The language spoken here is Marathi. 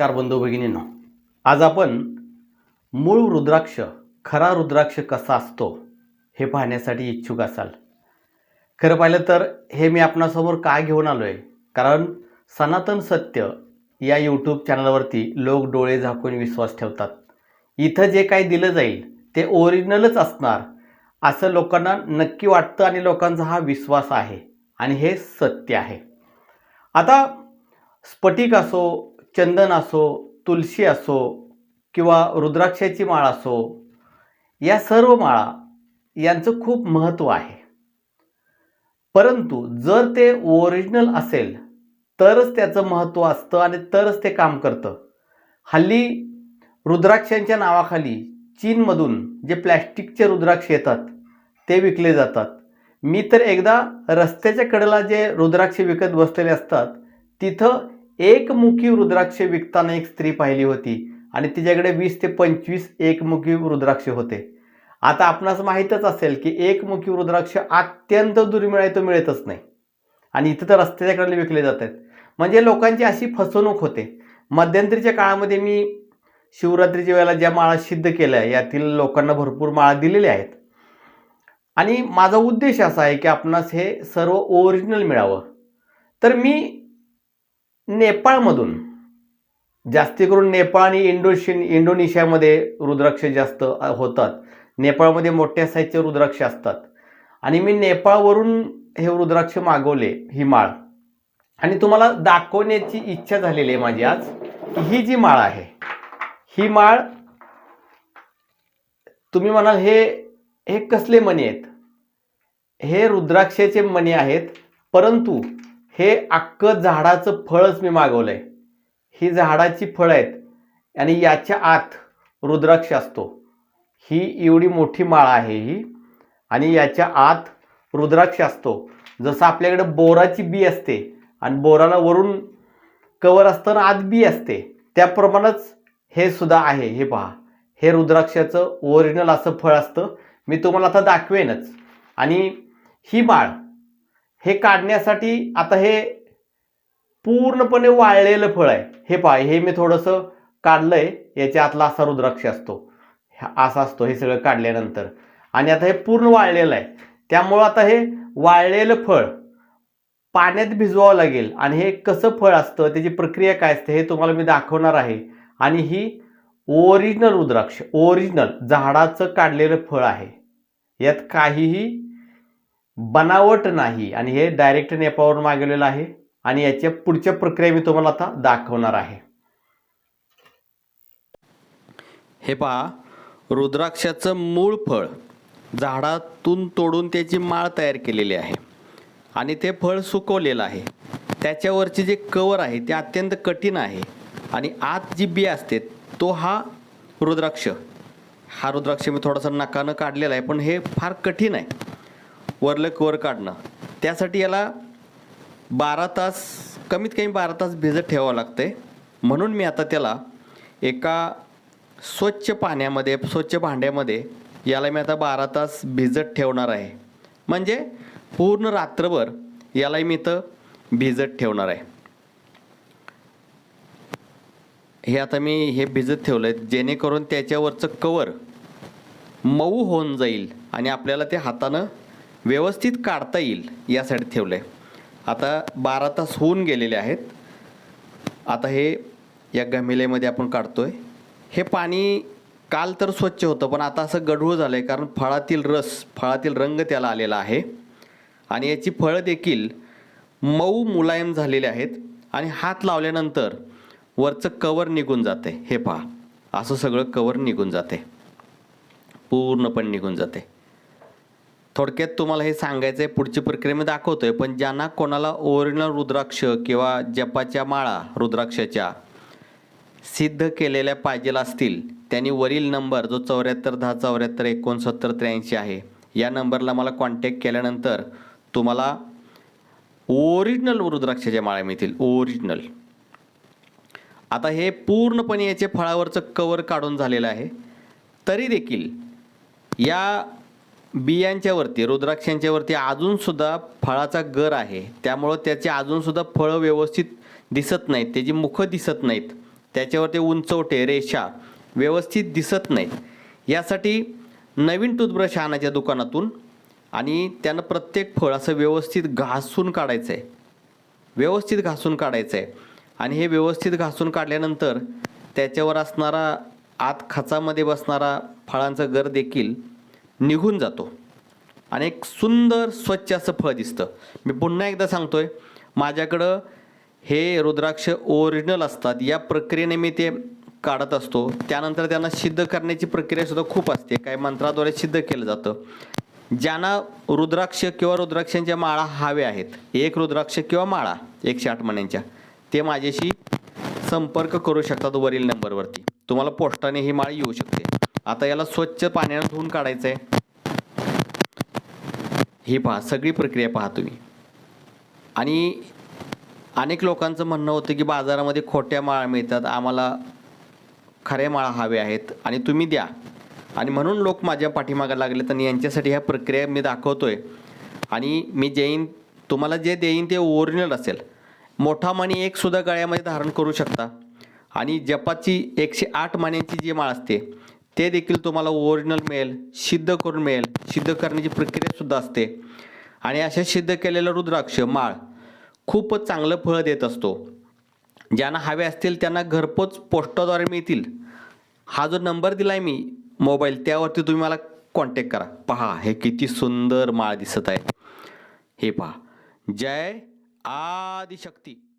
नमस्कार बंधू भगिनींनो. आज आपण मूळ रुद्राक्ष खरा रुद्राक्ष कसा असतो हे पाहण्यासाठी इच्छुक असाल. खरं पाहिलं तर हे मी आपणासमोर का घेऊन आलो आहे कारण सनातन सत्य या यूट्यूब चॅनलवरती लोक डोळे झाकून विश्वास ठेवतात. इथं जे काही दिलं जाईल ते ओरिजिनलच असणार असं लोकांना नक्की वाटतं आणि लोकांचा हा विश्वास आहे. आणि हे सत्य आहे. आता स्फटिक असो चंदन असो तुलसी असो किंवा रुद्राक्षाची माळ असो या सर्व माळा यांचं खूप महत्त्व आहे. परंतु जर ते ओरिजिनल असेल तरच त्याचं महत्त्व असतं आणि तरच ते काम करतं. हल्ली रुद्राक्षांच्या नावाखाली चीनमधून जे प्लॅस्टिकचे रुद्राक्ष येतात ते विकले जातात. मी तर एकदा रस्त्याच्या कडेला जे रुद्राक्ष विकत बसलेले असतात तिथं एकमुखी रुद्राक्ष विकताना एक स्त्री पाहिली होती आणि तिच्याकडे वीस ते पंचवीस एकमुखी रुद्राक्ष होते. आता आपणास माहीतच असेल की एकमुखी रुद्राक्ष अत्यंत दुर्मिळ आहे तो मिळतच नाही. आणि इथं तर रस्त्याच्याकडे विकले जात आहेत म्हणजे लोकांची अशी फसवणूक होते. मध्यंतरीच्या काळामध्ये मी शिवरात्रीच्या वेळेला ज्या माळा सिद्ध केल्या यातील लोकांना भरपूर माळा दिलेल्या आहेत. आणि माझा उद्देश असा आहे की आपणास हे सर्व ओरिजिनल मिळावं. तर मी नेपाळमधून. जास्ती करून नेपाळ आणि इंडोशिन इंडोनेशियामध्ये रुद्राक्ष जास्त होतात. नेपाळमध्ये मोठ्या साईजचे रुद्राक्ष असतात. आणि मी नेपाळवरून हे रुद्राक्ष मागवले ही माळ. आणि तुम्हाला दाखवण्याची इच्छा झालेली आहे माझी आज की ही जी माळ आहे ही माळ तुम्ही म्हणाल हे हे कसले मणी आहेत? हे रुद्राक्षाचे मणी आहेत परंतु हे अख्खं झाडाचं फळच मी मागवलंय. ही झाडाची फळं आहेत आणि याच्या आत रुद्राक्ष असतो. ही एवढी मोठी माळ आहे ही आणि याच्या आत रुद्राक्ष असतो. जसं आपल्याकडे बोराची बी असते आणि बोराला वरून कवर असतं आणि आत बी असते. त्याप्रमाणेच हे सुद्धा आहे. हे पहा. हे रुद्राक्षाचं ओरिजिनल असं फळ असतं. मी तुम्हाला आता दाखवेनच. आणि ही माळ हे काढण्यासाठी आता हे पूर्णपणे वाळलेलं फळ आहे. हे पाय हे मी थोडंसं काढलंय. याच्या आतला असा रुद्राक्ष असतो. असा असतो हे सगळं काढल्यानंतर. आणि आता हे पूर्ण वाळलेलं आहे. त्यामुळं आता हे वाळलेलं फळ पाण्यात भिजवावं लागेल. आणि हे कसं फळ असतं त्याची प्रक्रिया काय असते हे तुम्हाला मी दाखवणार आहे. आणि ही ओरिजिनल रुद्राक्ष ओरिजिनल झाडाचं काढलेलं फळ आहे. यात काहीही बनावट नाही. आणि हे डायरेक्ट नेपावरून मागवलेलं आहे. आणि याच्या पुढच्या प्रक्रिया मी तुम्हाला आता दाखवणार आहे. हे पहा. रुद्राक्षाचं मूळ फळ. झाडातून तोडून त्याची माळ तयार केलेली आहे. आणि ते फळ सुकवलेलं आहे. त्याच्यावरचे जे कवर आहे ते अत्यंत कठीण आहे. आणि आत जी बी असते तो हा रुद्राक्ष. हा रुद्राक्ष मी थोडासा नकानं काढलेला आहे पण हे फार कठीण आहे. वरलं कवर काढणं. त्यासाठी याला बारा तास कमीत कमी बारा तास भिजत ठेवावं लागतंय. म्हणून मी आता त्याला एका स्वच्छ पाण्यामध्ये स्वच्छ भांड्यामध्ये याला मी आता बारा तास भिजत ठेवणार आहे. म्हणजे पूर्ण रात्रभर याला मी इथं भिजत ठेवणार आहे. हे आता मी हे भिजत ठेवलं आहे जेणेकरून त्याच्यावरचं कवर मऊ होऊन जाईल आणि आपल्याला ते हातानं व्यवस्थित काढता येईल यासाठी ठेवलं आहे आता बारा तास होऊन गेलेले आहेत. आता हे या गमिलेमध्ये आपण काढतो आहे हे पाणी काल तर स्वच्छ होतं पण आता असं गढूळ झालं आहे कारण फळातील रस फळातील रंग त्याला आलेला आहे. आणि याची फळं देखील मऊ मुलायम झालेले आहेत आणि हात लावल्यानंतर वरचं कवर निघून जाते हे पहा असं सगळं कवर निघून जाते पूर्णपणे निघून जाते थोडक्यात तुम्हाला हे सांगायचं आहे पुढची प्रक्रिया मी दाखवतोय पण ज्यांना कोणाला ओरिजिनल रुद्राक्ष किंवा जपाच्या माळा रुद्राक्षाच्या सिद्ध केलेल्या पाहिजेल असतील त्यांनी वरील नंबर जो चौऱ्याहत्तर दहा चौऱ्याहत्तर एकोणसत्तर त्र्याऐंशी आहे या नंबरला मला कॉन्टॅक्ट केल्यानंतर तुम्हाला ओरिजिनल रुद्राक्षाच्या माळ्या मिळतील ओरिजिनल. आता हे पूर्णपणे याचे फळावरचं कवर काढून झालेलं आहे. तरी देखील या बियांच्या वरती रुद्राक्षांच्या वरती अजूनसुद्धा फळाचा गर आहे. त्यामुळं त्याचे अजूनसुद्धा फळं व्यवस्थित दिसत नाहीत. त्याची मुखं दिसत नाहीत. त्याच्यावरती उंचवटे रेषा व्यवस्थित दिसत नाहीत. यासाठी नवीन टूथब्रश आणायच्या दुकानातून आणि त्यानं प्रत्येक फळ असं व्यवस्थित घासून काढायचं आहे व्यवस्थित घासून काढायचं आहे आणि हे व्यवस्थित घासून काढल्यानंतर त्याच्यावर असणारा आत खचामध्ये बसणारा फळांचा गर देखील निघून जातो. आणि एक सुंदर स्वच्छ असं फळ दिसतं. मी पुन्हा एकदा सांगतोय माझ्याकडं हे रुद्राक्ष ओरिजिनल असतात. या प्रक्रियेने मी ते काढत असतो. त्यानंतर त्यांना सिद्ध करण्याची प्रक्रियासुद्धा खूप असते. काही मंत्राद्वारे सिद्ध केलं जातं. ज्यांना रुद्राक्ष किंवा रुद्राक्षांच्या माळा हव्या आहेत एक रुद्राक्ष किंवा माळा एकशे आठ महिन्यांच्या ते माझ्याशी संपर्क करू शकतात वरील नंबरवरती. तुम्हाला पोस्टाने ही माळ येऊ शकते. आता याला स्वच्छ पाण्यानं धुवून काढायचं आहे ही पहा सगळी प्रक्रिया पहा तुम्ही. आणि अनेक लोकांचं म्हणणं होतं की बाजारामध्ये खोट्या माळा मिळतात आम्हाला खऱ्या माळा हवे आहेत आणि तुम्ही द्या. आणि म्हणून लोक माझ्या पाठीमागं लागलेत आणि यांच्यासाठी ह्या प्रक्रिया मी दाखवतो आहे आणि मी जेईन तुम्हाला जे देईन ते ओरिजिनल असेल. मोठा मणी एकसुद्धा गळ्यामध्ये धारण करू शकता. आणि जपाची एकशे आठ माण्यांची जी माळ असते ते देखील तुम्हाला ओरिजिनल मिळेल सिद्ध करून मिळेल. सिद्ध करण्याची प्रक्रियासुद्धा असते. आणि अशा सिद्ध केलेलं रुद्राक्ष माळ खूपच चांगलं फळ देत असतो. ज्यांना हवे असतील त्यांना घरपोच पोस्टाद्वारे मिळतील. हा जो नंबर दिला आहे मी मोबाईल त्यावरती तुम्ही मला कॉन्टॅक्ट करा. पहा हे किती सुंदर माळ दिसत आहे. हे पहा. जय आदिशक्ती.